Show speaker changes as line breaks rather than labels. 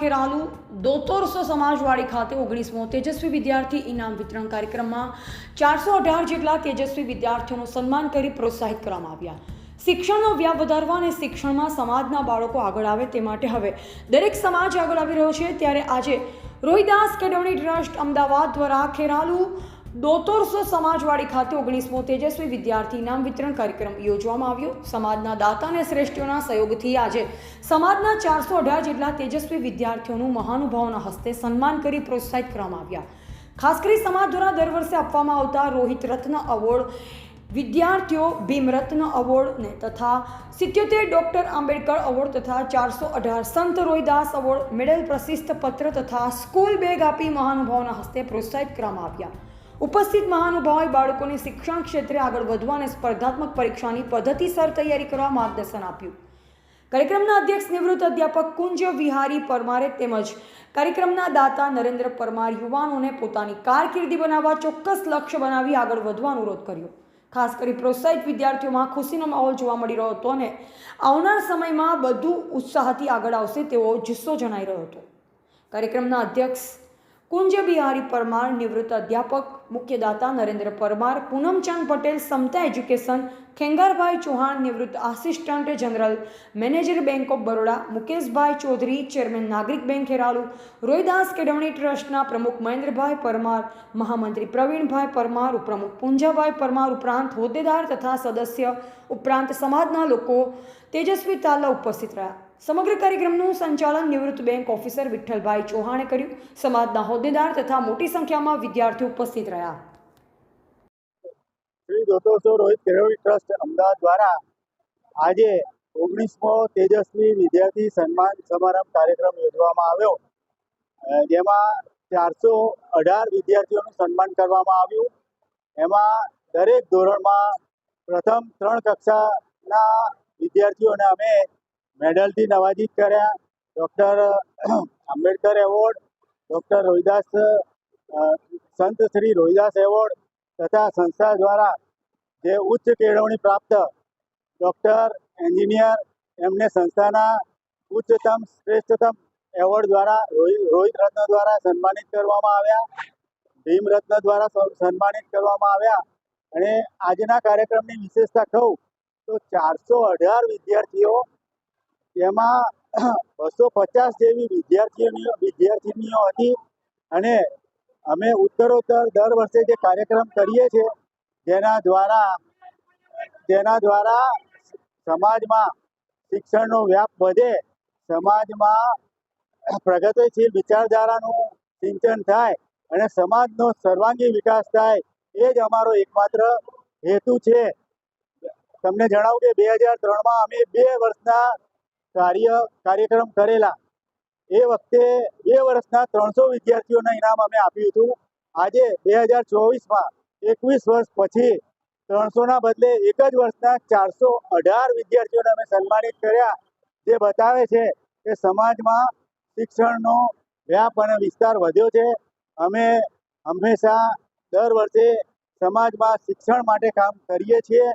ખેરાલુ દોતોરસો સમાજવાડી ખાતે ઓગણીસમો તેજસ્વી વિદ્યાર્થી ઇનામ વિતરણ કાર્યક્રમમાં ચારસો અઢાર જેટલા તેજસ્વી વિદ્યાર્થીઓનું સન્માન કરી પ્રોત્સાહિત કરવામાં આવ્યા. શિક્ષણનો વ્યાપ વધારવા અને શિક્ષણમાં સમાજના બાળકો આગળ આવે તે માટે હવે દરેક સમાજ આગળ આવી રહ્યો છે. ત્યારે આજે રોહિદાસ કેળવણી ટ્રસ્ટ અમદાવાદ દ્વારા ખેરાલુ દોતોરસો સમાજવાડી ખાતે ઓગણીસમો તેજસ્વી વિદ્યાર્થી ઇનામ વિતરણ કાર્યક્રમ યોજવામાં આવ્યો. સમાજના દાતા અને શ્રેષ્ઠીઓના સહયોગથી આજે સમાજના ચારસો અઢાર જેટલા તેજસ્વી વિદ્યાર્થીઓનું મહાનુભાવોના હસ્તે સન્માન કરી પ્રોત્સાહિત કરવામાં આવ્યા. ખાસ કરી સમાજ દ્વારા દર વર્ષે આપવામાં આવતા રોહિત રત્ન એવોર્ડ વિદ્યાર્થીઓ ભીમરત્ન એવોર્ડને તથા સિત્યોતેર ડૉક્ટર આંબેડકર એવોર્ડ તથા ચારસો અઢાર સંત રોહિદાસ એવોર્ડ મેડલ પ્રશિસ્ત પત્ર તથા સ્કૂલ બેગ આપી મહાનુભાવોના હસ્તે પ્રોત્સાહિત કરવામાં આવ્યા. ઉપસ્થિત મહાનુભાવોએ બાળકોને શિક્ષણ ક્ષેત્રે આગળ વધવા અને સ્પર્ધાત્મક પરીક્ષાની પદ્ધતિસર તૈયારી કરવા માર્ગદર્શન આપ્યું. કાર્યક્રમના અધ્યક્ષ નિવૃત્ત અધ્યાપક કુંજ વિહારી પરમારે તેમજ કાર્યક્રમના દાતા નરેન્દ્ર પરમાર યુવાનોને પોતાની કારકિર્દી બનાવવા ચોક્કસ લક્ષ્ય બનાવી આગળ વધવા અનુરોધ કર્યો. ખાસ કરી પ્રોત્સાહિત વિદ્યાર્થીઓમાં ખુશીનો માહોલ જોવા મળી રહ્યો હતો અને આવનાર સમયમાં બધું ઉત્સાહથી આગળ આવશે તેવો જુસ્સો જણાઈ રહ્યો હતો. કાર્યક્રમના અધ્યક્ષ કુંજ બિહારી પરમાર નિવૃત્ત અધ્યાપક, મુખ્યદાતા નરેન્દ્ર પરમાર, પૂનમચંદ પટેલ, સમતા એજ્યુકેશન, ખેંગારભાઈ ચૌહાણ નિવૃત્ત assistant general, manager bank of Baroda, Mukeshbhai Chaudhary, chairman નાગરિક બેંક હેરાલુ રોહિદાસ કેળવણી ટ્રસ્ટના પ્રમુખ મહેન્દ્રભાઈ પરમાર, મહામંત્રી પ્રવીણભાઈ પરમાર, ઉપપ્રમુખ પૂંજાભાઈ પરમાર ઉપરાંત હોદ્દેદાર તથા સદસ્ય ઉપરાંત સમાજના લોકો તેજસ્વી તાલા ઉપસ્થિત રહ્યા. સમગ્ર કાર્યક્રમનું સંચાલન નિવૃત્ત બેંક ઓફિસર વિઠ્ઠલભાઈ ચૌહાણે કર્યું. સમાજના હોદ્દેદાર તથા મોટી સંખ્યામાં વિદ્યાર્થીઓ ઉપસ્થિત રહ્યા.
અમદાવાદ દ્વારા આજે ઓગણીસમો તેજસ્વી વિદ્યાર્થી સન્માન સમારંભ કાર્યક્રમ યોજવામાં આવ્યો. જેમાં ચારસો અઢાર વિદ્યાર્થીઓનું સન્માન કરવામાં આવ્યું. એમાં દરેક ધોરણમાં પ્રથમ ત્રણ કક્ષાના વિદ્યાર્થીઓને અમે મેડલથી નવાજીત કર્યા. Doctor Ambedkar award, doctor Rohidas સંત શ્રી રોહિદાસ એવોર્ડ તથા સંસ્થા દ્વારા જે ઉચ્ચ કેળવણી પ્રાપ્ત ડૉક્ટર, એન્જિનિયર એમને સંસ્થાના ઉચ્ચતમ, શ્રેષ્ઠતમ એવોર્ડ દ્વારા રોહિત રત્ન દ્વારા સન્માનિત કરવામાં આવ્યા. ભીમ રત્ન દ્વારા સન્માનિત કરવામાં આવ્યા. અને આજના કાર્યક્રમની વિશેષતા કહું તો ચારસો અઢાર વિદ્યાર્થીઓ એમાં બસો પચાસ જેવી વિદ્યાર્થીઓની વિદ્યાર્થીનીઓ હતી અને અમે ઉત્તરોત્તર દર વર્ષે જે કાર્યક્રમ કરીએ છીએ, જેના દ્વારા તેના દ્વારા સમાજમાં શિક્ષણનો વ્યાપ વધે, સમાજમાં પ્રગતિશીલ વિચારધારાનું સિંચન થાય અને સમાજનો સર્વાંગી વિકાસ થાય, એ જ અમારો એકમાત્ર હેતુ છે. તમને જણાવું કે બે હજાર ત્રણમાં અમે બે વર્ષના કાર્ય, કાર્યક્રમ કરેલા. એ વખતે બે વર્ષના ત્રણસો વિદ્યાર્થીઓને ઇનામ અમે આપ્યું હતું. આજે બે હજાર ચોવીસમાં એકવીસ વર્ષ પછી ત્રણસોના બદલે એક જ વર્ષના ચારસો અઢાર વિદ્યાર્થીઓને અમે સન્માનિત કર્યા. જે બતાવે છે કે સમાજમાં શિક્ષણનો વ્યાપ અને વિસ્તાર વધ્યો છે. અમે હંમેશા દર વર્ષે સમાજમાં શિક્ષણ માટે કામ કરીએ છીએ.